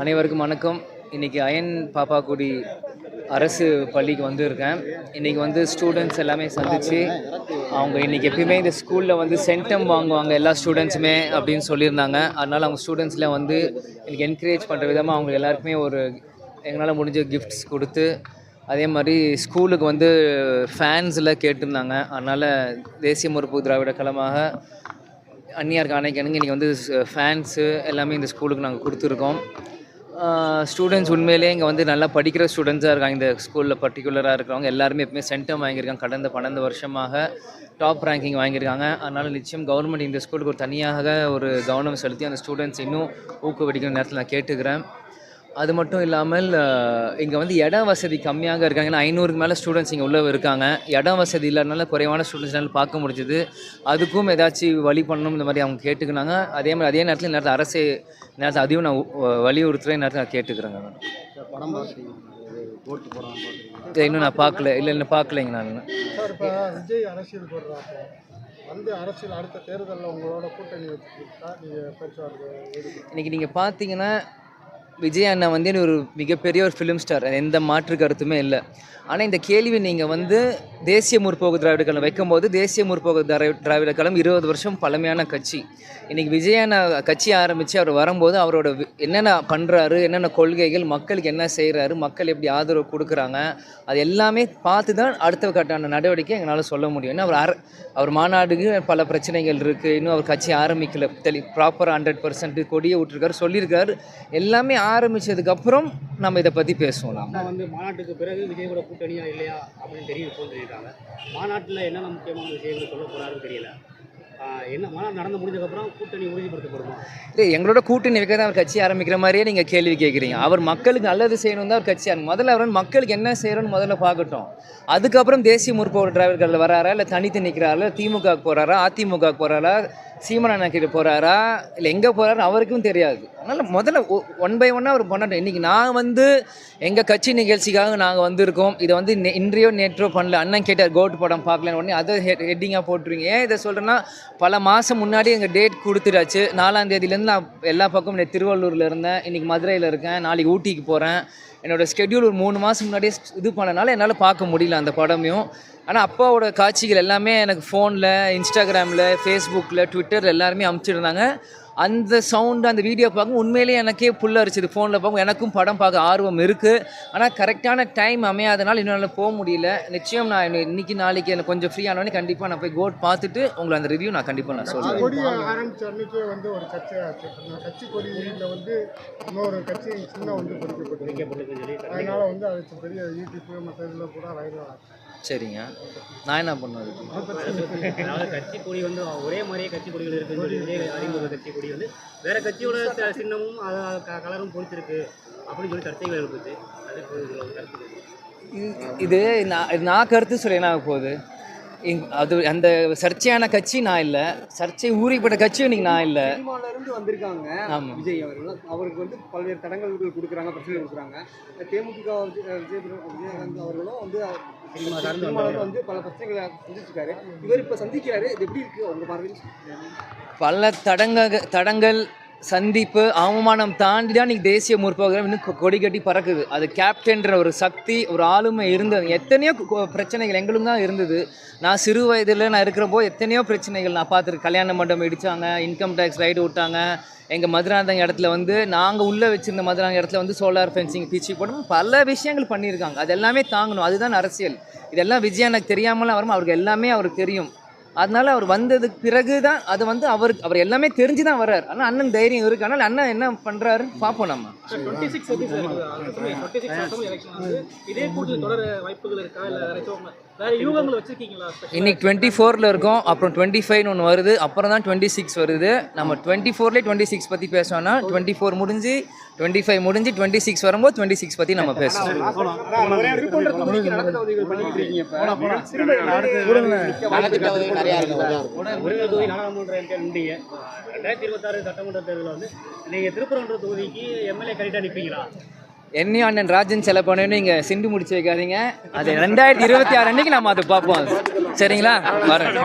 அனைவருக்கும் வணக்கம். இன்றைக்கி அயன் பாப்பாக்குடி அரசு பள்ளிக்கு வந்திருக்கேன். இன்றைக்கி வந்து ஸ்டூடெண்ட்ஸ் எல்லாமே சந்தித்து அவங்க இன்னைக்கு எப்பயுமே இந்த ஸ்கூலில் வந்து சென்டம் வாங்குவாங்க எல்லா ஸ்டூடெண்ட்ஸுமே அப்படின்னு சொல்லியிருந்தாங்க. அதனால் அவங்க ஸ்டூடெண்ட்ஸில் வந்து எனக்கு என்கரேஜ் பண்ணுற விதமாக அவங்க எல்லாருக்குமே ஒரு எங்களால் முடிஞ்ச கிஃப்ட்ஸ் கொடுத்து அதே மாதிரி ஸ்கூலுக்கு வந்து ஃபேன்ஸில் கேட்டிருந்தாங்க. அதனால் தேசிய முற்போக்கு திராவிட கழகமாக அந்நியார் காணைக்கணுங்க இன்றைக்கி வந்து ஃபேன்ஸு எல்லாமே இந்த ஸ்கூலுக்கு நாங்கள் கொடுத்துருக்கோம். ஸ்டூடெண்ட்ஸ் உண்மையிலேயே இங்கே வந்து நல்லா படிக்கிற ஸ்டூடெண்ட்ஸாக இருக்காங்க. இந்த ஸ்கூலில் பர்டிகுலராக இருக்கிறவங்க எல்லாருமே எப்பவுமே சென்டம் வாங்கியிருக்காங்க. கடந்த பன்னெண்டு வருஷமாக டாப் ரேங்கிங் வாங்கியிருக்காங்க. அதனால் நிச்சயம் கவர்மெண்ட் இந்த ஸ்கூலுக்கு ஒரு தனியாக ஒரு கவனம் செலுத்தி அந்த ஸ்டூடெண்ட்ஸ் இன்னும் ஊக்குவிக்கிற நேரத்தில் நான் கேட்டுக்கிறேன். அது மட்டும் இல்லாமல் இங்கே வந்து இட வசதி கம்மியாக இருக்காங்க. ஏன்னா ஐநூறுக்கு மேலே ஸ்டூடெண்ட்ஸ் இங்கே உள்ள இருக்காங்க. இடம் வசதி இல்லாதனால குறைவான ஸ்டூடெண்ட்ஸ்னால பார்க்க முடிஞ்சுது. அதுக்கும் ஏதாச்சும் வழி பண்ணணும் இந்த மாதிரி அவங்க கேட்டுக்கினாங்க. அதே மாதிரி அதே நேரத்தில் நேரத்தில் அரசு நேரத்தில் அதையும் நான் வலியுறுத்துறேன். நேரத்தில் நான் கேட்டுக்கிறேங்க படம் இன்னும் நான் பார்க்கல. இல்லை இன்னும் பார்க்கலைங்க நான் விஜய் அரசியல் போடுறாப்போ வந்து அரசியல் அடுத்த தேர்தலில் உங்களோட கூட்டணி வச்சுக்கிட்டா நீங்கள் இன்றைக்கி நீங்கள் பார்த்தீங்கன்னா விஜய் அண்ணா வந்து ஒரு மிகப்பெரிய ஒரு ஃபிலிம் ஸ்டார் எந்த மாற்று கருத்துமே இல்லை. ஆனால் இந்த கேள்வி நீங்கள் வந்து தேசிய முற்போக்கு திராவிட கழகம் வைக்கும்போது தேசிய முற்போக்கு திராவி திராவிட கழகம் இருபது வருஷம் பழமையான கட்சி. இன்றைக்கி விஜய் அண்ணா கட்சி ஆரம்பித்து அவர் வரும்போது அவரோட என்னென்ன பண்ணுறாரு என்னென்ன கொள்கைகள் மக்களுக்கு என்ன செய்கிறாரு மக்கள் எப்படி ஆதரவு கொடுக்குறாங்க அது எல்லாமே பார்த்து தான் அடுத்த கட்டான நடவடிக்கை எங்களால் சொல்ல முடியும். ஏன்னா அவர் அர அவர் மாநாடுக்கு பல பிரச்சனைகள் இருக்குது இன்னும் அவர் கட்சி ஆரம்பிக்கல. தெளி ப்ராப்பராக ஹண்ட்ரட் பர்சன்ட் கொடியை விட்டுருக்காரு சொல்லியிருக்காரு. எல்லாமே ஆரம்பிச்சதுக்கப்புறம் நம்ம இதை பற்றி பேசுவோம். நாம ஆனால் வந்து மாநாட்டுக்கு பிறகு விஜய் கூட கூட்டணியா இல்லையா அப்படின்னு தெரியும் சொல்லியிருக்காங்க மாநாட்டில் என்னென்ன முக்கியமான விஷயங்கள் சொல்ல போகிறாருன்னு தெரியல. என்ன மாநாடு நடந்து முடிஞ்சதுக்கப்புறம் கூட்டணி உறுதிப்படுத்தப்படுமா? இல்லை எங்களோட கூட்டணி வைக்க தான் அவர் கட்சி ஆரம்பிக்கிற மாதிரியே நீங்கள் கேள்வி கேட்குறீங்க அவர் மக்களுக்கு நல்லது செய்யணும் தான் அவர் கட்சி ஆரம்பி முதல்ல அவர் மக்களுக்கு என்ன செய்யணும்னு முதல்ல பார்க்கட்டும். அதுக்கப்புறம் தேசிய முற்போக்கு டிரைவர்கள் வராரா இல்லை தனித்து நிற்கிறாரா இல்லை திமுக போகிறாரா அதிமுக போகிறாரா சீமனா கிட்ட போகிறாரா இல்லை எங்கே போகிறாரு அவருக்கும் தெரியாது. அதனால் முதல்ல ஒன் பை ஒன்னாக அவர் பண்ணட்டும். இன்றைக்கி நான் வந்து எங்கள் கட்சி நிகழ்ச்சிக்காக நாங்கள் வந்திருக்கோம். இதை வந்து இன்றையோ நேற்றோ பண்ணல. அண்ணன் கேட்டார் கோட் படம் பார்க்கலன்னு. உடனே அதை ஹெட்டிங்காக போட்டுருவீங்க. ஏன் இதை சொல்கிறேன்னா பல மாதம் முன்னாடி எங்கள் டேட் கொடுத்துட்டாச்சு. நாலாம் தேதியிலேருந்து நான் எல்லா பக்கமும் நான் திருவள்ளூரில் இருந்தேன். இன்றைக்கி மதுரையில் இருக்கேன். நாளைக்கு ஊட்டிக்கு போகிறேன் என்னோட ஸ்கெடியூல் ஒரு மூணு மாதம் முன்னாடியே இது பண்ணனால என்னால் பார்க்க முடியல அந்த படமையும். ஆனால் அப்பாவோட காட்சிகள் எல்லாமே எனக்கு ஃபோனில் இன்ஸ்டாகிராமில் ஃபேஸ்புக்கில் ட்விட்டரில் எல்லாருமே அமுச்சிருந்தாங்க. அந்த சவுண்டு அந்த வீடியோ பார்க்கும் உண்மையிலேயே எனக்கே புல்ல அரிச்சது. ஃபோனில் பார்க்கும் எனக்கும் படம் பார்க்க ஆர்வம் இருக்குது ஆனால் கரெக்டான டைம் அமையாதனால இன்னும் என்னால் போக முடியல. நிச்சயம் நான் இன்னி- இன்னைக்கு நாளைக்கு எனக்கு கொஞ்சம் ஃப்ரீ ஆனோடனே கண்டிப்பாக நான் போய் கோட் பார்த்துட்டு உங்களை அந்த ரிவ்யூ நான் கண்டிப்பாக நான் கொடி ஆரம்பிச்ச அன்னைக்கே வந்து ஒரு சர்ச்சையாச்சு கட்சி கொடியில் வந்து இன்னொரு கட்சி சின்னம் வந்து அதனால வந்து அது பெரிய யூடியூப் மற்ற இதில் கூட வைரல் சரிங்க. நான் என்ன பண்ணுவது கட்சி கொடி வந்து ஒரே மாதிரியே கட்சி கொடிகள் இருக்குன்னு சொல்லி விஜய் அறிமுக கட்சி கொடி வந்து வேற கட்சியோட சின்னமும் க- கலரும் பொறுத்திருக்கு அப்படின்னு சொல்லி சர்ச்சைகள் இருக்குது அதுக்கு இது- நான் இது நான் கருத்து சொல்ல என்ன போகுது? அது அந்த சர்ச்சையான கட்சி நான் இல்லை. சர்ச்சை ஊறிப்பட்ட கட்சியும் இன்னைக்கு நான் இல்லை. இருந்து வந்திருக்காங்க ஆமாம் விஜய் அவர்கள். அவருக்கு வந்து பல்வேறு தடங்கல்கள் கொடுக்குறாங்க பிரச்சனை கொடுக்குறாங்க. தேமுதிக விஜய் விஜய் விஜயகாந்த் அவர்களும் வந்து வந்து பல பிரச்சனைகளை சந்திச்சிருக்காரு. இவர் இப்ப சந்திக்கிறாரு. இது எப்படி இருக்கு? உங்க பார்வையில்? பல தடங்க தடங்கள் சந்திப்பு அவமானம் தாண்டி தான் இன்றைக்கி தேசிய முற்போக்கு இன்னும் கொடி கட்டி பறக்குது. அது கேப்டன்ற ஒரு சக்தி ஒரு ஆளுமை இருந்தது. எத்தனையோ பிரச்சனைகள் எங்களுக்கும் தான் இருந்தது. நான் சிறு வயதில் நான் இருக்கிறப்போ எத்தனையோ பிரச்சனைகள் நான் பார்த்துருக்கேன். கல்யாண மண்டபம் இடித்தாங்க இன்கம் டேக்ஸ் ரைடு விட்டாங்க. எங்கள் மதுராந்தங்க இடத்துல வந்து நாங்கள் உள்ளே வச்சுருந்த மதுராந்தங்க இடத்துல வந்து சோலார் ஃபென்சிங் பிச்சு போடணும் பல விஷயங்கள் பண்ணியிருக்காங்க. அது எல்லாமே தாங்கணும். அதுதான் அரசியல். இதெல்லாம் விஜய் எனக்கு தெரியாமலாம் வரும்? அவருக்கு எல்லாமே அவருக்கு தெரியும். அதனால அவர் வந்ததுக்கு பிறகு தான் அது வந்து அவருக்கு அவர் எல்லாமே தெரிஞ்சு தான் வர்றாரு. ஆனால் அண்ணன் தைரியம் இருக்கு. ஆனால் அண்ணன் என்ன பண்ணுறாரு பார்ப்போம் நம்ம. இதே கூட்டத்தில் தொடர வாய்ப்புகள் இருக்கா? இல்லை இன்னைக்கு டுவெண்ட்டி ஃபோரில் இருக்கோம். அப்புறம் டுவெண்ட்டி ஃபைவ்னு ஒன்று வருது. அப்புறம் தான் டுவெண்ட்டி சிக்ஸ் வருது. நம்ம டுவெண்ட்டி ஃபோர்லேயே டுவெண்ட்டி சிக்ஸ் பற்றி பேசணும்னா டுவெண்ட்டி ஃபோர் முடிஞ்சு டுவெண்ட்டி ஃபைவ் முடிஞ்சு டுவெண்ட்டி சிக்ஸ் வரும்போது டுவெண்ட்டி சிக்ஸ் பற்றி நம்ம நின்றீங்க ரெண்டாயிரத்தி இருபத்தாறு சட்டமன்ற தேர்தலில் வந்து நீங்கள் திருப்பரங்குன்ற தொகுதிக்கு எம்எல்ஏ கரெக்டாக நிற்பீங்களா என்னையும் அண்ணன் ராஜன் செலவு பண்ணணும் இங்கே சிண்டு முடிச்சு வைக்காதீங்க. அது ரெண்டாயிரத்தி இருபத்தி ஆறு அன்னைக்கு நம்ம அதை பார்ப்போம். சரிங்களா? வரேன்.